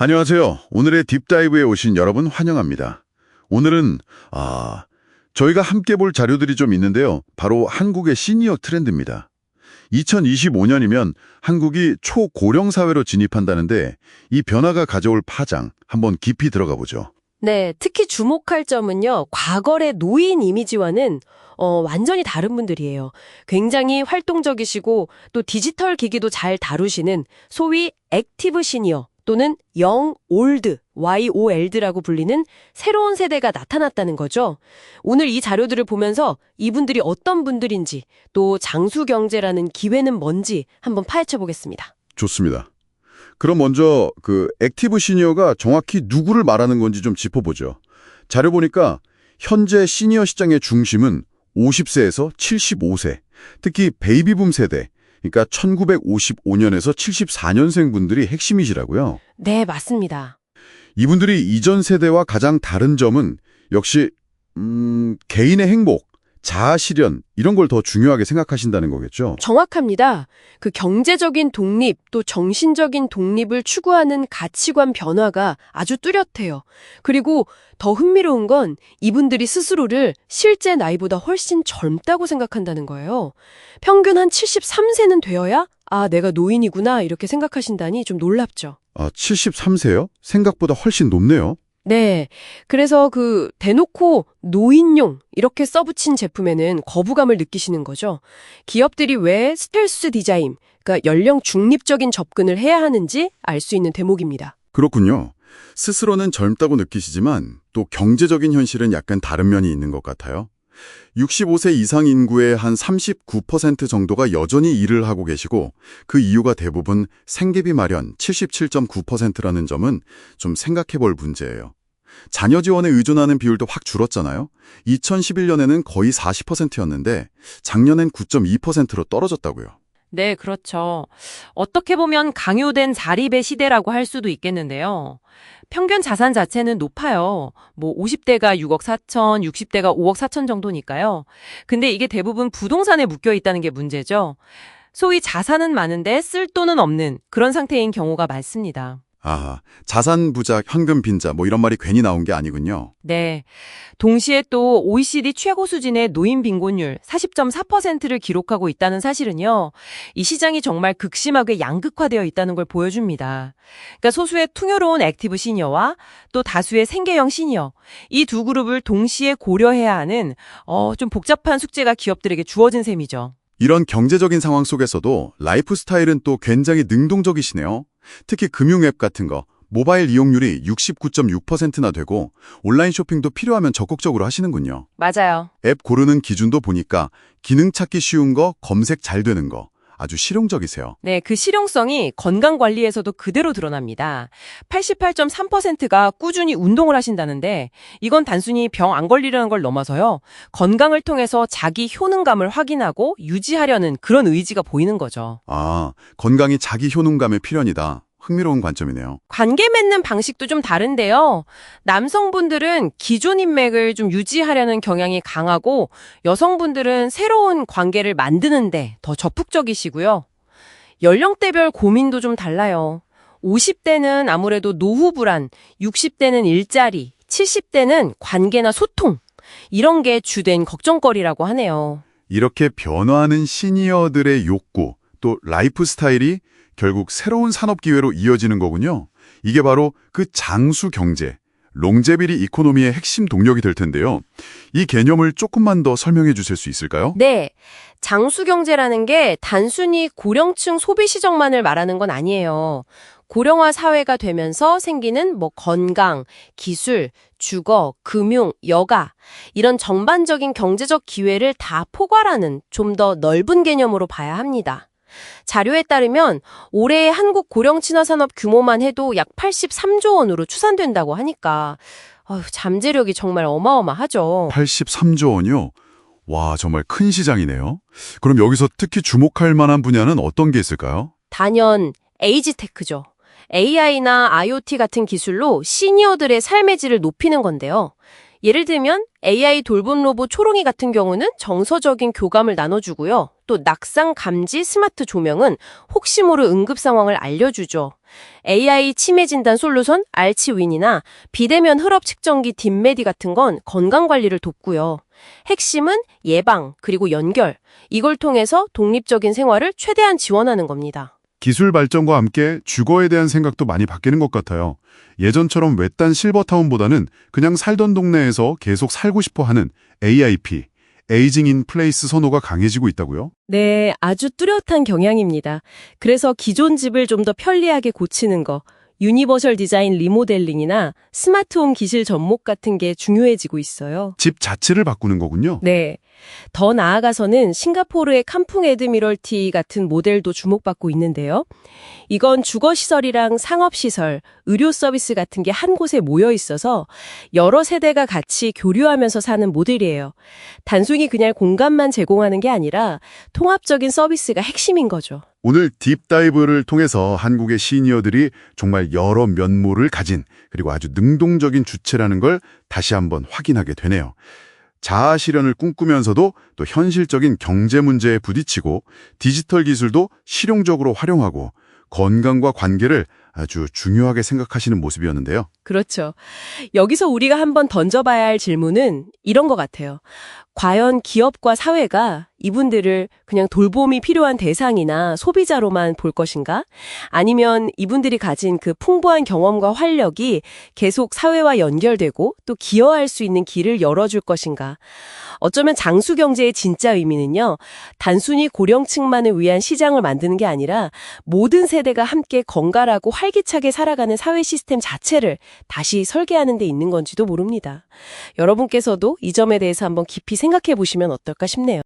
안녕하세요. 오늘의 딥다이브에 오신 여러분 환영합니다. 오늘은 아 저희가 함께 볼 자료들이 좀 있는데요. 바로 한국의 시니어 트렌드입니다. 2025년이면 한국이 초고령 사회로 진입한다는데 이 변화가 가져올 파장 한번 깊이 들어가 보죠. 네, 특히 주목할 점은요, 과거의 노인 이미지와는 어, 완전히 다른 분들이에요. 굉장히 활동적이시고 또 디지털 기기도 잘 다루시는 소위 액티브 시니어 또는 영 올드, YOL드라고 불리는 새로운 세대가 나타났다는 거죠. 오늘 이 자료들을 보면서 이분들이 어떤 분들인지 또 장수 경제라는 기회는 뭔지 한번 파헤쳐 보겠습니다. 좋습니다. 그럼 먼저 그 액티브 시니어가 정확히 누구를 말하는 건지 좀 짚어보죠. 자료 보니까 현재 시니어 시장의 중심은 50세에서 75세, 특히 베이비붐 세대, 그러니까 1955년에서 74년생 분들이 핵심이시라고요. 네, 맞습니다. 이분들이 이전 세대와 가장 다른 점은 역시 음, 개인의 행복, 자아 실현 이런 걸 더 중요하게 생각하신다는 거겠죠. 정확합니다. 그 경제적인 독립 또 정신적인 독립을 추구하는 가치관 변화가 아주 뚜렷해요. 그리고 더 흥미로운 건 이분들이 스스로를 실제 나이보다 훨씬 젊다고 생각한다는 거예요. 평균 한 73세는 되어야 아, 내가 노인이구나 이렇게 생각하신다니 좀 놀랍죠. 아, 73세요? 생각보다 훨씬 높네요. 네. 그래서 그 대놓고 노인용 이렇게 써붙인 제품에는 거부감을 느끼시는 거죠. 기업들이 왜 스텔스 디자인, 그러니까 연령 중립적인 접근을 해야 하는지 알 수 있는 대목입니다. 그렇군요. 스스로는 젊다고 느끼시지만 또 경제적인 현실은 약간 다른 면이 있는 것 같아요. 65세 이상 인구의 한 39% 정도가 여전히 일을 하고 계시고 그 이유가 대부분 생계비 마련 77.9%라는 점은 좀 생각해 볼 문제예요. 자녀 지원에 의존하는 비율도 확 줄었잖아요. 2011년에는 거의 40%였는데 작년엔 9.2%로 떨어졌다고요. 네, 그렇죠. 어떻게 보면 강요된 자립의 시대라고 할 수도 있겠는데요. 평균 자산 자체는 높아요. 뭐 50대가 6억 4천, 60대가 5억 4천 정도니까요. 근데 이게 대부분 부동산에 묶여 있다는 게 문제죠. 소위 자산은 많은데 쓸 돈은 없는 그런 상태인 경우가 많습니다. 아, 자산 부자, 현금 빈자 뭐 이런 말이 괜히 나온 게 아니군요. 네. 동시에 또 OECD 최고 수준의 노인 빈곤율 40.4%를 기록하고 있다는 사실은요. 이 시장이 정말 극심하게 양극화되어 있다는 걸 보여줍니다. 그러니까 소수의 풍요로운 액티브 시니어와 또 다수의 생계형 시니어 이 두 그룹을 동시에 고려해야 하는 어, 좀 복잡한 숙제가 기업들에게 주어진 셈이죠. 이런 경제적인 상황 속에서도 라이프 스타일은 또 굉장히 능동적이시네요. 특히 금융 앱 같은 거, 모바일 이용률이 69.6%나 되고 온라인 쇼핑도 필요하면 적극적으로 하시는군요. 맞아요. 앱 고르는 기준도 보니까 기능 찾기 쉬운 거, 검색 잘 되는 거 아주 실용적이세요. 네, 그 실용성이 건강 관리에서도 그대로 드러납니다. 88.3%가 꾸준히 운동을 하신다는데 이건 단순히 병 안 걸리려는 걸 넘어서요. 건강을 통해서 자기 효능감을 확인하고 유지하려는 그런 의지가 보이는 거죠. 아, 건강이 자기 효능감의 필연이다. 흥미로운 관점이네요. 관계 맺는 방식도 좀 다른데요. 남성분들은 기존 인맥을 좀 유지하려는 경향이 강하고 여성분들은 새로운 관계를 만드는데 더 적극적이시고요. 연령대별 고민도 좀 달라요. 50대는 아무래도 노후 불안, 60대는 일자리, 70대는 관계나 소통. 이런 게 주된 걱정거리라고 하네요. 이렇게 변화하는 시니어들의 욕구, 또 라이프 스타일이 결국 새로운 산업 기회로 이어지는 거군요. 이게 바로 그 장수 경제, 롱제비리 이코노미의 핵심 동력이 될 텐데요. 이 개념을 조금만 더 설명해 주실 수 있을까요? 네. 장수 경제라는 게 단순히 고령층 소비 시정만을 말하는 건 아니에요. 고령화 사회가 되면서 생기는 뭐 건강, 기술, 주거, 금융, 여가 이런 전반적인 경제적 기회를 다 포괄하는 좀 더 넓은 개념으로 봐야 합니다. 자료에 따르면 올해 한국 고령 친화 산업 규모만 해도 약 83조 원으로 추산된다고 하니까 어휴, 잠재력이 정말 어마어마하죠. 83조 원이요? 와, 정말 큰 시장이네요. 그럼 여기서 특히 주목할 만한 분야는 어떤 게 있을까요? 단연 에이지테크죠. AI나 IoT 같은 기술로 시니어들의 삶의 질을 높이는 건데요. 예를 들면 AI 돌봄 로봇 초롱이 같은 경우는 정서적인 교감을 나눠주고요. 또 낙상 감지 스마트 조명은 혹시 모를 응급 상황을 알려주죠. AI 치매 진단 솔루션 알치윈이나 비대면 혈압 측정기 딥메디 같은 건 건강 관리를 돕고요. 핵심은 예방 그리고 연결 이걸 통해서 독립적인 생활을 최대한 지원하는 겁니다. 기술 발전과 함께 주거에 대한 생각도 많이 바뀌는 것 같아요. 예전처럼 외딴 실버타운보다는 그냥 살던 동네에서 계속 살고 싶어 하는 AIP, 에이징 인 플레이스 선호가 강해지고 있다고요? 네, 아주 뚜렷한 경향입니다. 그래서 기존 집을 좀 더 편리하게 고치는 거, 유니버셜 디자인 리모델링이나 스마트홈 기술 접목 같은 게 중요해지고 있어요. 집 자체를 바꾸는 거군요. 네. 더 나아가서는 싱가포르의 캄풍 에드미럴티 같은 모델도 주목받고 있는데요. 이건 주거시설이랑 상업시설, 의료 서비스 같은 게 한 곳에 모여 있어서 여러 세대가 같이 교류하면서 사는 모델이에요. 단순히 그냥 공간만 제공하는 게 아니라 통합적인 서비스가 핵심인 거죠. 오늘 딥다이브를 통해서 한국의 시니어들이 정말 여러 면모를 가진 그리고 아주 능동적인 주체라는 걸 다시 한번 확인하게 되네요. 자아 실현을 꿈꾸면서도 또 현실적인 경제 문제에 부딪히고 디지털 기술도 실용적으로 활용하고 건강과 관계를 아주 중요하게 생각하시는 모습이었는데요. 그렇죠. 여기서 우리가 한번 던져봐야 할 질문은 이런 것 같아요. 과연 기업과 사회가 이분들을 그냥 돌봄이 필요한 대상이나 소비자로만 볼 것인가? 아니면 이분들이 가진 그 풍부한 경험과 활력이 계속 사회와 연결되고 또 기여할 수 있는 길을 열어줄 것인가? 어쩌면 장수 경제의 진짜 의미는요, 단순히 고령층만을 위한 시장을 만드는 게 아니라 모든 세대가 함께 건강하고 활기차게 살아가는 사회 시스템 자체를 다시 설계하는 데 있는 건지도 모릅니다. 여러분께서도 이 점에 대해서 한번 깊이 생각해 보시면 어떨까 싶네요.